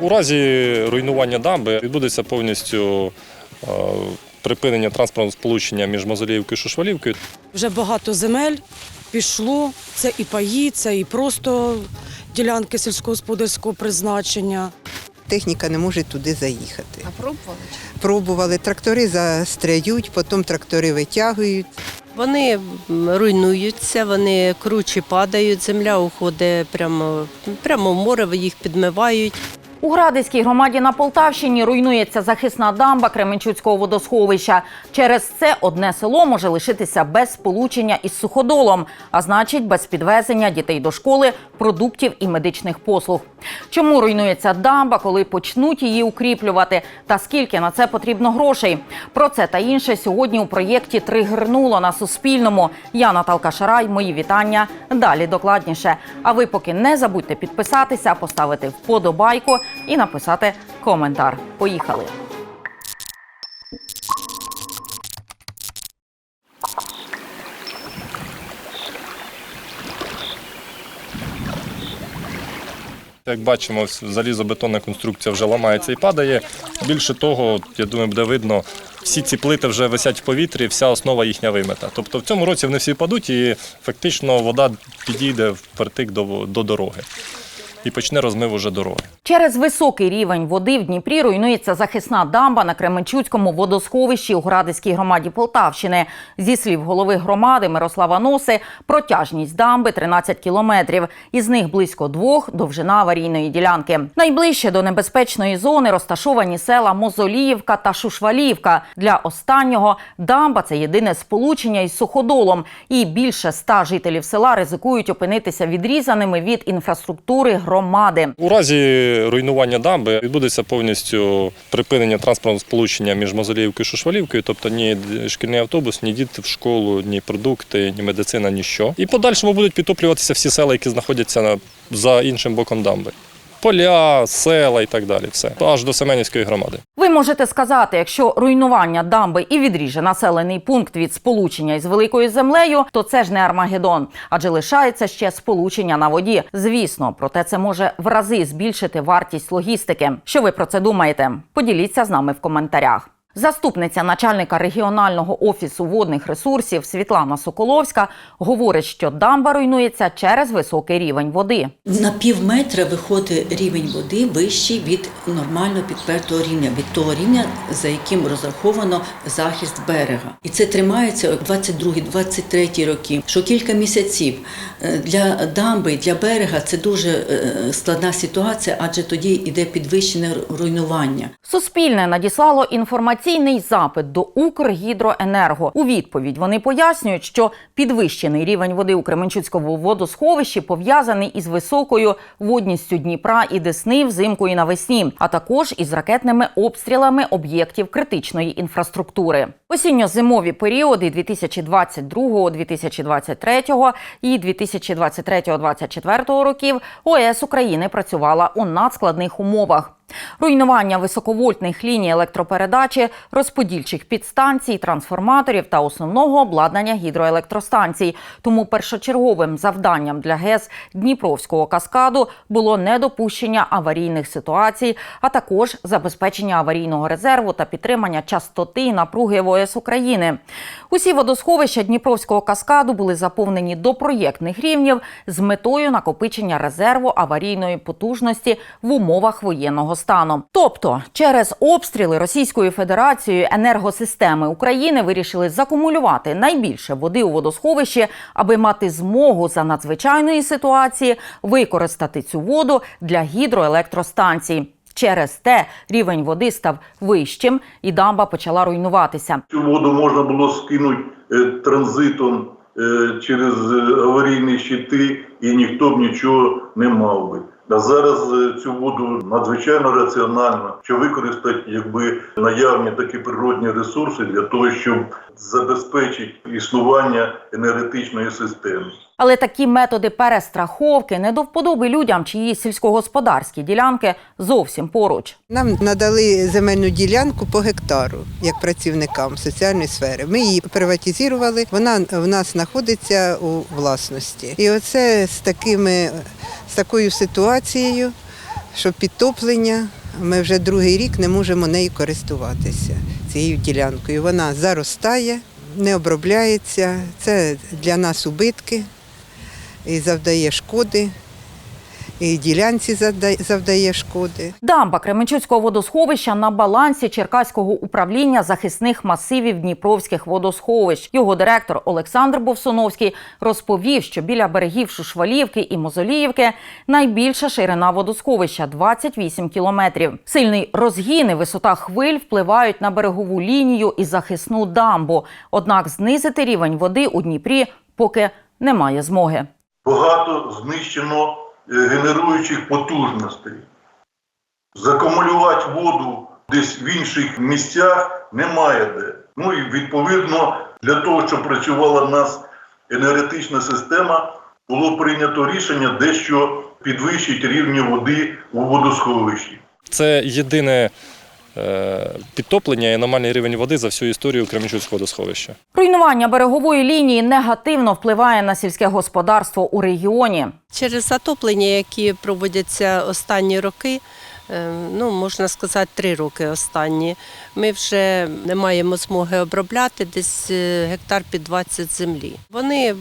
У разі руйнування дамби відбудеться повністю е, припинення транспортного сполучення між Мозоліївкою і Шушвалівкою. Вже багато земель пішло. Це і паї, це і просто ділянки сільськогосподарського призначення. Техніка не може туди заїхати. А пробували? Пробували, трактори застряють, потім трактори витягують. Вони руйнуються, вони круче падають, земля уходить прямо, прямо в море, їх підмивають. У Градиській громаді на Полтавщині руйнується захисна дамба Кременчуцького водосховища. Через це одне село може лишитися без сполучення із суходолом, а значить, без підвезення дітей до школи, продуктів і медичних послуг. Чому руйнується дамба, коли почнуть її укріплювати, та скільки на це потрібно грошей? Про це та інше сьогодні у проєкті Тригернуло на Суспільному. Я Наталка Шарай. Мої вітання. Далі докладніше. А ви поки не забудьте підписатися, поставити вподобайку і написати коментар. Поїхали. Як бачимо, залізобетонна конструкція вже ламається і падає. Більше того, я думаю, буде видно, всі ці плити вже висять в повітрі, вся основа їхня вимета. Тобто в цьому році вони всі падуть і фактично вода підійде впритик до, до дороги і почне розмив уже дороги. Через високий рівень води в Дніпрі руйнується захисна дамба на Кременчуцькому водосховищі у Градиській громаді Полтавщини. Зі слів голови громади Мирослава Носи, протяжність дамби 13 кілометрів. Із них близько двох довжина аварійної ділянки. Найближче до небезпечної зони розташовані села Мозоліївка та Шушваліївка. Для останнього дамба це єдине сполучення із суходолом. І більше ста жителів села ризикують опинитися відрізаними від інфраструктури громади. У разі руйнування дамби відбудеться повністю припинення транспортного сполучення між Мозоліївкою і Шушвалівкою, тобто ні шкільний автобус, ні діти в школу, ні продукти, ні медицина, ніщо. І подальшому будуть підтоплюватися всі села, які знаходяться на- за іншим боком дамби. Поля, села і так далі. Все аж до Семенівської громади. Ви можете сказати, якщо руйнування дамби і відріже населений пункт від сполучення із великою землею, то це ж не Армагеддон, адже лишається ще сполучення на воді. Звісно, проте це може в рази збільшити вартість логістики. Що ви про це думаєте? Поділіться з нами в коментарях. Заступниця начальника регіонального офісу водних ресурсів Світлана Соколовська говорить, що дамба руйнується через високий рівень води. На пів метра виходить рівень води вищий від нормально підпертого рівня, від того рівня, за яким розраховано захист берега. І це тримається 22-23 роки, що кілька місяців Е, для дамби, для берега це дуже е, складна ситуація, адже тоді йде підвищене руйнування. Суспільне надіслало інформаційний запит до Укргідроенерго. У відповідь вони пояснюють, що підвищений рівень води у Кременчуцькому водосховищі пов'язаний із високою водністю Дніпра і Десни взимку і навесні, а також із ракетними обстрілами об'єктів критичної інфраструктури. Осінньо-зимові періоди 2022, 2023 і 2023-2024 років ОЕС України працювала у надскладних умовах. Руйнування високовольтних ліній електропередачі, розподільчих підстанцій, трансформаторів та основного обладнання гідроелектростанцій. Тому першочерговим завданням для ГЕС Дніпровського каскаду було недопущення аварійних ситуацій, а також забезпечення аварійного резерву та підтримання частоти і напруги в ОС України. Усі водосховища Дніпровського каскаду були заповнені до проєктних рівнів з метою накопичення резерву аварійної потужності в умовах воєнного стану. Тобто, через обстріли Російською Федерацією енергосистеми України вирішили закумулювати найбільше води у водосховищі, аби мати змогу за надзвичайної ситуації використати цю воду для гідроелектростанцій. Через те рівень води став вищим, і дамба почала руйнуватися. Цю воду можна було скинути е, транзитом е, через е, аварійні щити, і ніхто б нічого не мав би. А зараз е, цю воду надзвичайно раціонально, що використати якби наявні такі природні ресурси для того, щоб забезпечити існування енергетичної системи. Але такі методи перестраховки не до вподоби людям, чиї сільськогосподарські ділянки зовсім поруч. Нам надали земельну ділянку по гектару як працівникам соціальної сфери. Ми її приватизували, вона в нас знаходиться у власності. І оце з такими з такою ситуацією, що підтоплення. Ми вже другий рік не можемо нею користуватися цією ділянкою. Вона заростає, не обробляється. Це для нас убитки і завдає шкоди, і ділянці завдає- шкоди. Дамба Кременчуцького водосховища на балансі Черкаського управління захисних масивів Дніпровських водосховищ. Його директор Олександр Бовсуновський розповів, що біля берегів Шушвалівки і Мозоліївки найбільша ширина водосховища 28 кілометрів. Сильний розгін і висота хвиль впливають на берегову лінію і захисну дамбу. Однак знизити рівень води у Дніпрі поки немає змоги. Багато знищено е, генеруючих потужностей. Закумулювати воду десь в інших місцях немає де. Ну і відповідно для того, щоб працювала в нас енергетична система, було прийнято рішення дещо підвищити рівні води у водосховищі. Це єдине підтоплення і аномальний рівень води за всю історію Кременчуцького водосховища. Руйнування берегової лінії негативно впливає на сільське господарство у регіоні. Через затоплення, які проводяться останні роки, е, ну можна сказати, три роки останні, ми вже не маємо змоги обробляти десь е, гектар під 20 землі. Вони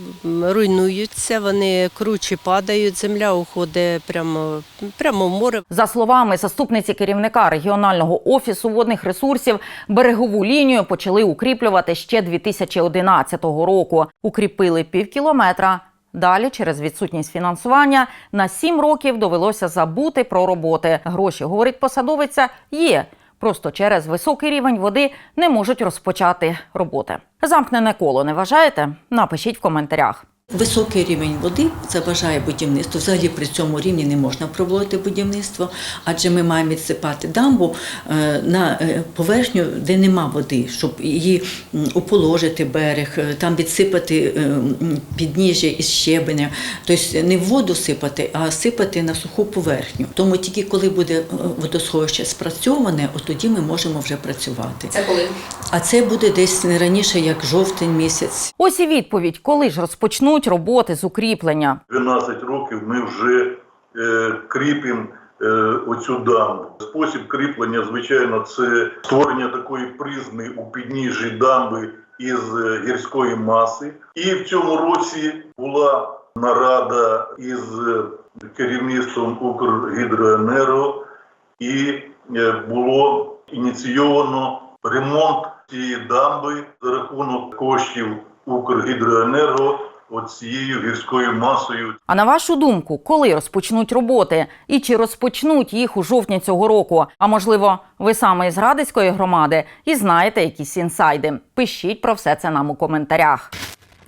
руйнуються, вони круче падають, земля уходить прямо, прямо в море. За словами заступниці керівника регіонального офісу водних ресурсів, берегову лінію почали укріплювати ще 2011 року. Укріпили пів кілометра. Далі, через відсутність фінансування, на сім років довелося забути про роботи. Гроші, говорить посадовиця, є. Просто через високий рівень води не можуть розпочати роботи. Замкнене коло не вважаєте? Напишіть в коментарях. Високий рівень води заважає будівництву. Взагалі при цьому рівні не можна проводити будівництво, адже ми маємо відсипати дамбу е, на е, поверхню, де нема води, щоб її уположити берег, е, там відсипати підніжжя із щебеня. Тобто не в воду сипати, а сипати на суху поверхню. Тому тільки коли буде водосховище спрацьоване, от тоді ми можемо вже працювати. Це коли? А це буде десь не раніше, як жовтень місяць. Ось і відповідь, коли ж розпочнуть роботи з укріплення. 12 років ми вже е, кріпимо е, оцю дамбу. Спосіб кріплення, звичайно, це створення такої призми у підніжжі дамби із е, гірської маси. І в цьому році була нарада із е, керівництвом Укргідроенерго і е, було ініційовано ремонт цієї дамби за рахунок коштів Укргідроенерго от цією гірською масою. А на вашу думку, коли розпочнуть роботи і чи розпочнуть їх у жовтні цього року? А можливо, ви саме із Радицької громади і знаєте якісь інсайди? Пишіть про все це нам у коментарях.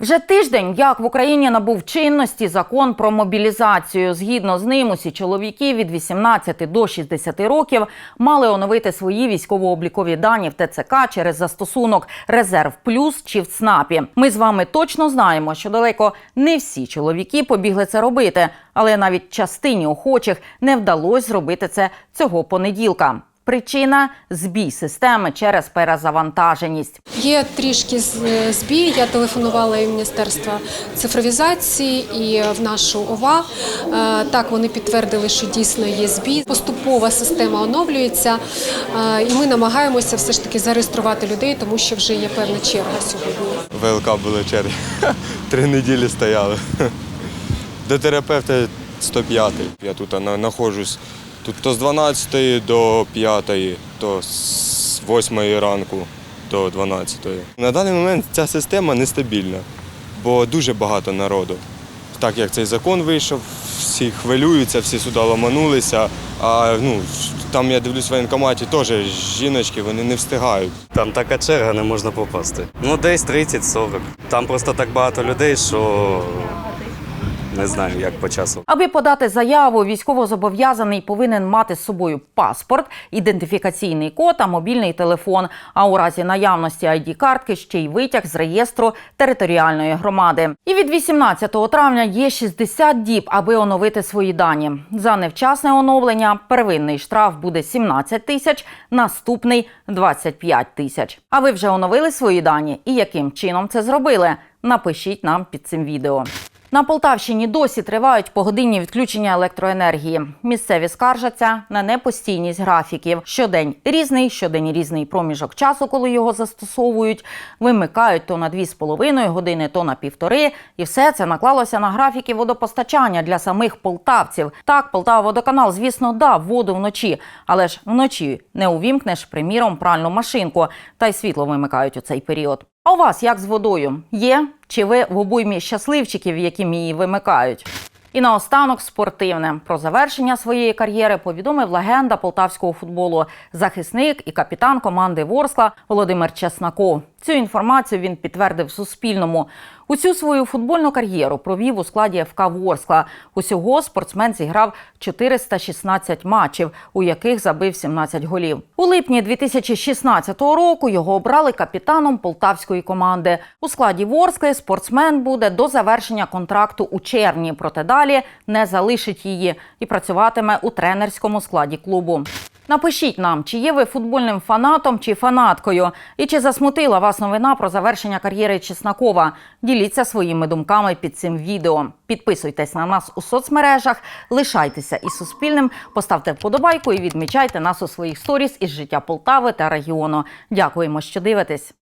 Вже тиждень, як в Україні набув чинності закон про мобілізацію. Згідно з ним, усі чоловіки від 18 до 60 років мали оновити свої військово-облікові дані в ТЦК через застосунок Резерв Плюс чи в ЦНАПі. Ми з вами точно знаємо, що далеко не всі чоловіки побігли це робити, але навіть частині охочих не вдалося зробити це цього понеділка. Причина збій системи через перезавантаженість. Є трішки е, збій. Я телефонувала і в Міністерство цифровізації і в нашу ОВА. Е, Так, вони підтвердили, що дійсно є збій. Поступова система оновлюється, е, і ми намагаємося все ж таки зареєструвати людей, тому що вже є певна черга сьогодні. ВЛК були черги. Три неділі стояли. До терапевта 105. Я тут на- знаходжусь. Тут то з 12 до 5, то з 8 ранку до 12. На даний момент ця система нестабільна, бо дуже багато народу. Так як цей закон вийшов, всі хвилюються, всі сюди ламанулися. А ну, там я дивлюсь в воєнкоматі, теж жіночки, вони не встигають. Там така черга, не можна попасти. Ну, десь 30-40. Там просто так багато людей, що не знаю, як по часу. Аби подати заяву, військовозобов'язаний повинен мати з собою паспорт, ідентифікаційний код та мобільний телефон. А у разі наявності id картки ще й витяг з реєстру територіальної громади. І від 18 травня є 60 діб, аби оновити свої дані. За невчасне оновлення первинний штраф буде 17 тисяч, наступний 25 тисяч. А ви вже оновили свої дані і яким чином це зробили? Напишіть нам під цим відео. На Полтавщині досі тривають погодинні відключення електроенергії. Місцеві скаржаться на непостійність графіків. Щодень різний, щодень різний проміжок часу, коли його застосовують. Вимикають то на 2,5 години, то на півтори. І все це наклалося на графіки водопостачання для самих полтавців. Так, Полтава водоканал, звісно, дав воду вночі, але ж вночі не увімкнеш, приміром, пральну машинку, та й світло вимикають у цей період. А у вас як з водою? Є? Чи ви в обоймі щасливчиків, яким її вимикають? І наостанок спортивне про завершення своєї кар'єри повідомив легенда полтавського футболу, захисник і капітан команди Ворскла Володимир Чеснаков. Цю інформацію він підтвердив Суспільному. Усю свою футбольну кар'єру провів у складі ФК Ворскла. Усього спортсмен зіграв 416 матчів, у яких забив 17 голів. У липні 2016 року його обрали капітаном полтавської команди. У складі Ворскли спортсмен буде до завершення контракту у червні, проте далі не залишить її і працюватиме у тренерському складі клубу. Напишіть нам, чи є ви футбольним фанатом чи фанаткою, і чи засмутила вас новина про завершення кар'єри Чеснокова. Діліться своїми думками під цим відео. Підписуйтесь на нас у соцмережах, лишайтеся із Суспільним, поставте вподобайку і відмічайте нас у своїх сторіс із життя Полтави та регіону. Дякуємо, що дивитесь.